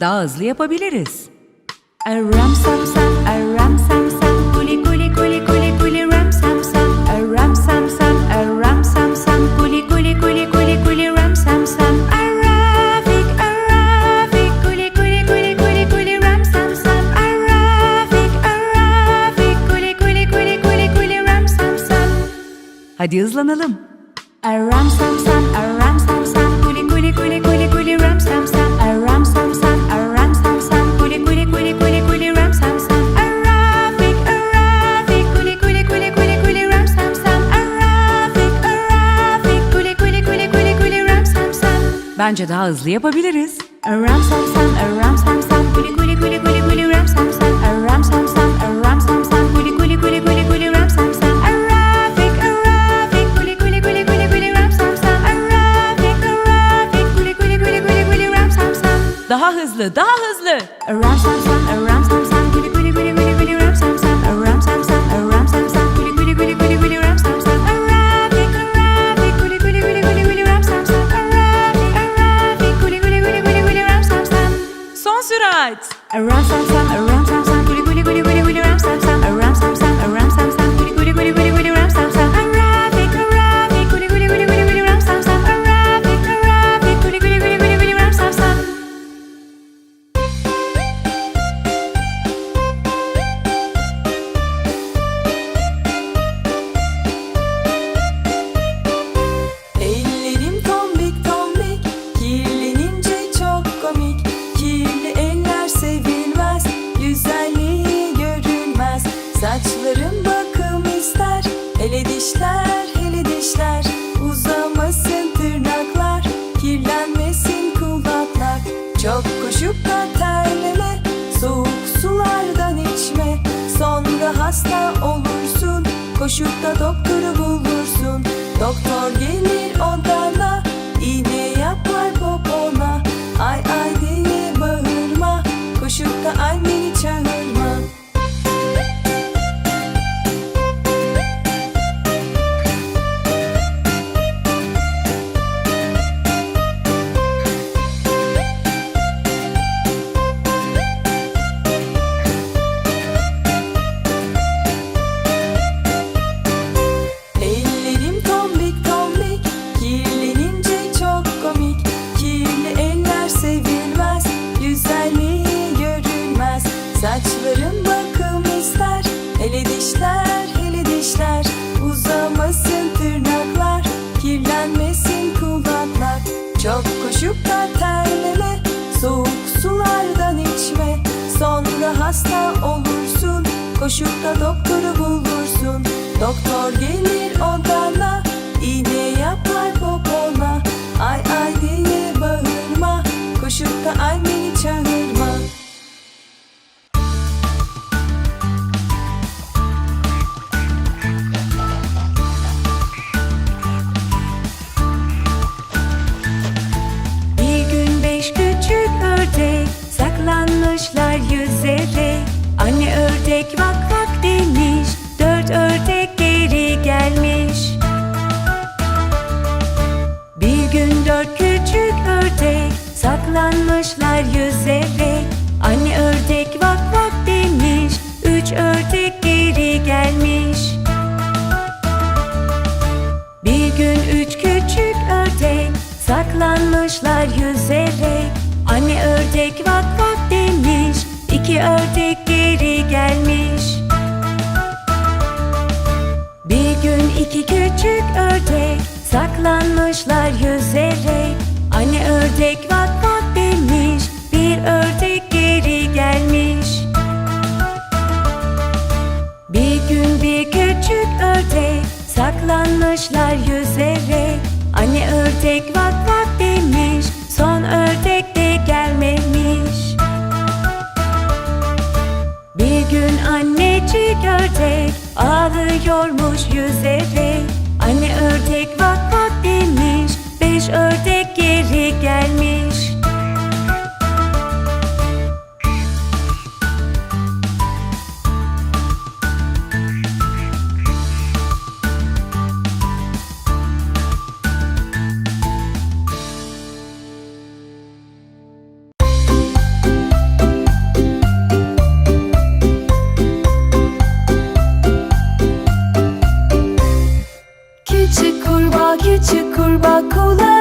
daha hızlı yapabiliriz. Aram sam sam, aram sam sam, kuli kuli kuli kuli kuli ram sam sam, aram sam sam, aram sam sam, kuli kuli kuli kuli kuli ram sam sam, arafik arafik, kuli kuli kuli kuli kuli ram sam sam, arafik arafik, kuli kuli kuli kuli kuli ram sam sam. Hadi hızlanalım. Aram sam sam, aram Bence daha hızlı yapabiliriz. Aram sam sam, aram sam sam, kuli kuli kuli kuli kuli ram sam sam, aram sam sam, aram sam sam, kuli kuli kuli kuli kuli ram sam sam, arafik arafik, kuli kuli kuli kuli kuli ram sam sam, arafik arafik, kuli kuli kuli kuli kuli ram sam sam. Daha hızlı, daha hızlı. Aram sam sam, aram dişler hele dişler. Uzamasın tırnaklar Kirlenmesin kulaklar. Çok koşup da terleme Soğuk sulardan içme. Sonra hasta olursun Koşup da doktoru Doktor gelir dört küçük ördek saklanmışlar yüzerek Anne ördek vak vak demiş üç ördek geri gelmiş. Bir gün üç küçük ördek saklanmışlar yüzerek Anne ördek vak vak demiş iki ördek geri gelmiş. Bir gün iki küçük ördek saklanmışlar yüzerek Anne ördek vak vak demiş bir ördek geri gelmiş. Bir gün bir küçük ördek saklanmışlar yüzerek Anne ördek vak vak demiş son ördek de gelmemiş. Bir gün annecik ördek ağlıyormuş yüzerek Çukur bakula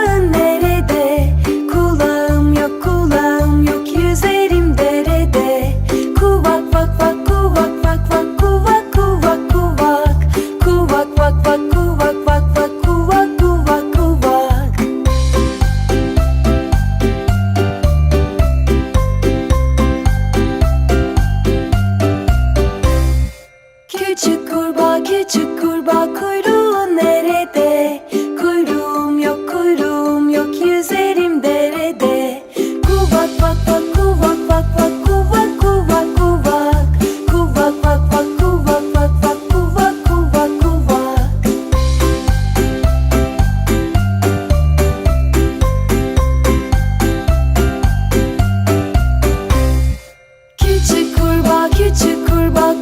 kurbağa kurbağa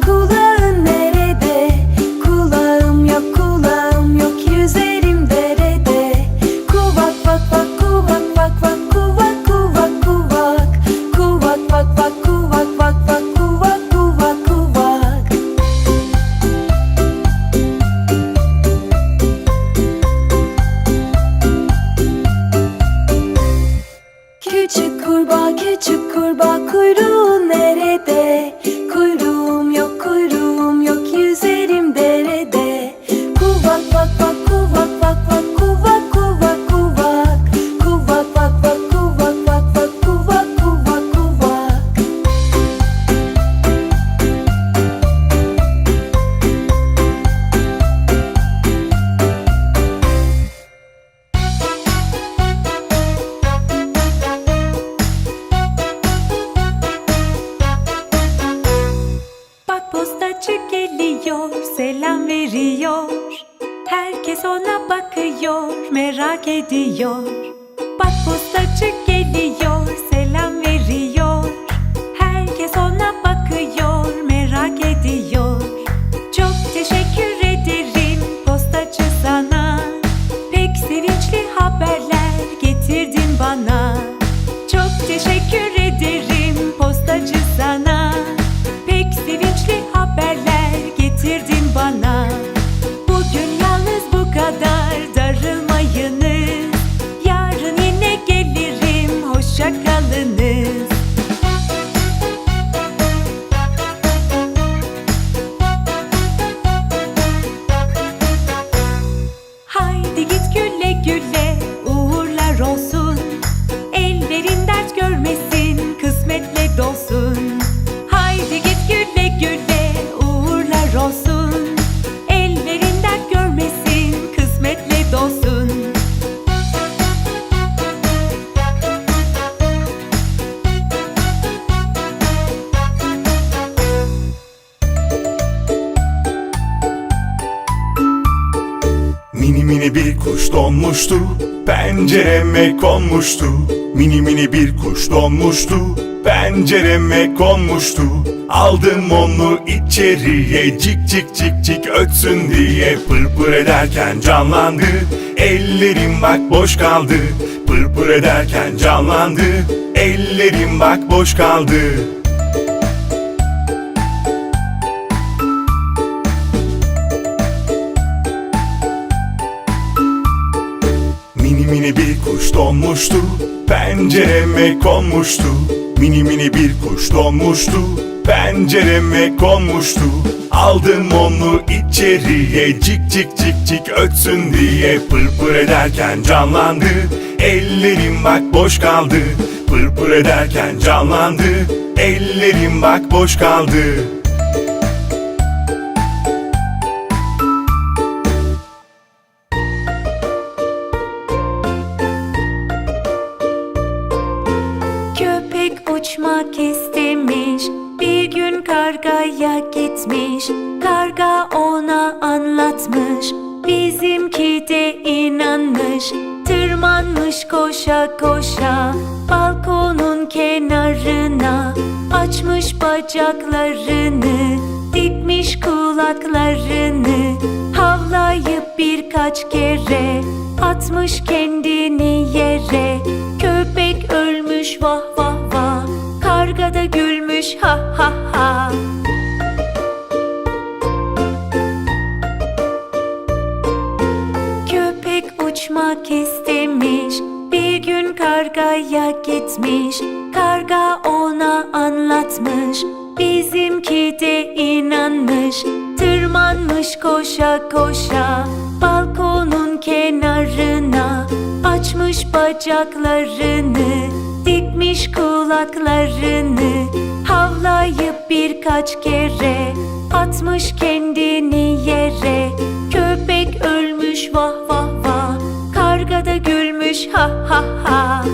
selam veriyor. Herkes ona bakıyor, merak ediyor. Bak postacı geliyor, selam veriyor. Herkes ona bakıyor, merak ediyor. Çok teşekkür ederim postacı sana. Pek sevinçli haberler getirdin bana. Mini mini bir kuş donmuştu Pencereme konmuştu. Mini mini bir kuş donmuştu Pencereme konmuştu. Aldım onu içeriye Cik cik cik cik ötsün diye. Pırpır ederken canlandı Ellerim bak boş kaldı. Pırpır ederken canlandı Ellerim bak boş kaldı Mini bir kuş donmuştu. Pencereme konmuştu. Mini mini bir kuş donmuştu. Pencereme konmuştu. Aldım onu içeriye Cik cik cik cik ötsün diye. Pırpır ederken canlandı. Ellerim bak boş kaldı. Pırpır ederken canlandı. Ellerim bak boş kaldı gitmiş Karga ona anlatmış. Bizimki de inanmış Tırmanmış koşa koşa Balkonun kenarına. Açmış bacaklarını Dikmiş kulaklarını. Havlayıp birkaç kere Atmış kendini yere. Köpek ölmüş vah vah vah. Karga da gülmüş ha ha ha kargaya gitmiş Karga ona anlatmış. Bizimki de inanmış Tırmanmış koşa koşa. Balkonun kenarına Açmış bacaklarını Dikmiş kulaklarını. Havlayıp birkaç kere Atmış kendini yere. Köpek ölmüş vah vah vah Karga da gülmüş ha ha ha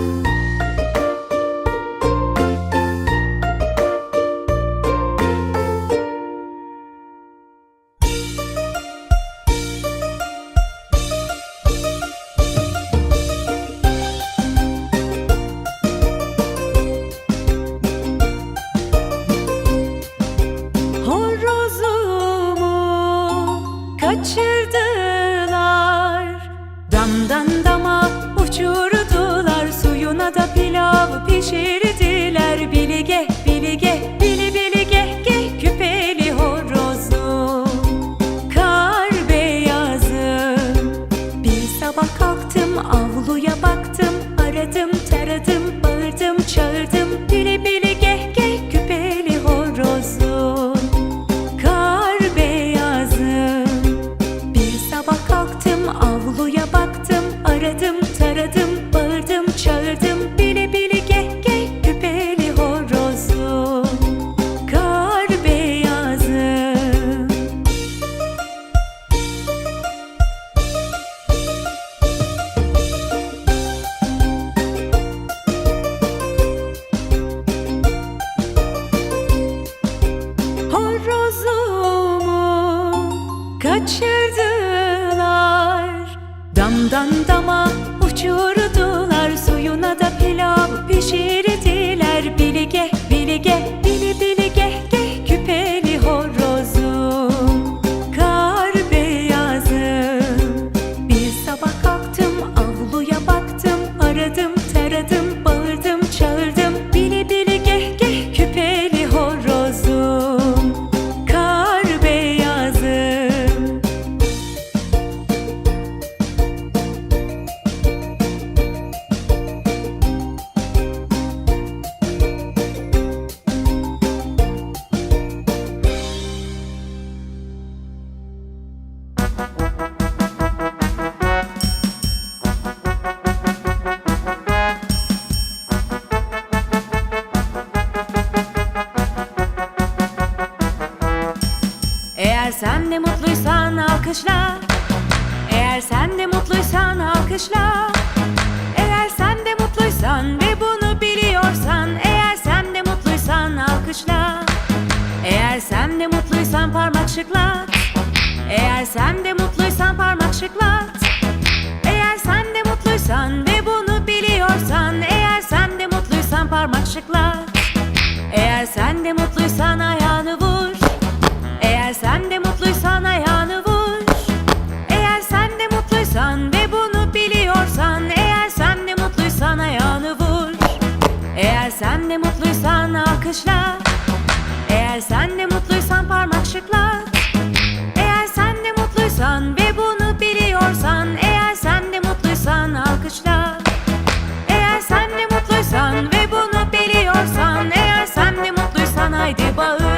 Taradım taradım. Eğer sen de mutluysan alkışla. Eğer sen de mutluysan alkışla. Eğer sen de mutluysan ve bunu biliyorsan Eğer sen de mutluysan alkışla. Eğer sen de mutluysan parmak şıklat. Eğer sen de mutluysan parmak şıklat. Eğer sen de mutluysan ve bunu biliyorsan Eğer sen de mutluysan parmak şıklat. Eğer sen de mutluysan neighborhood.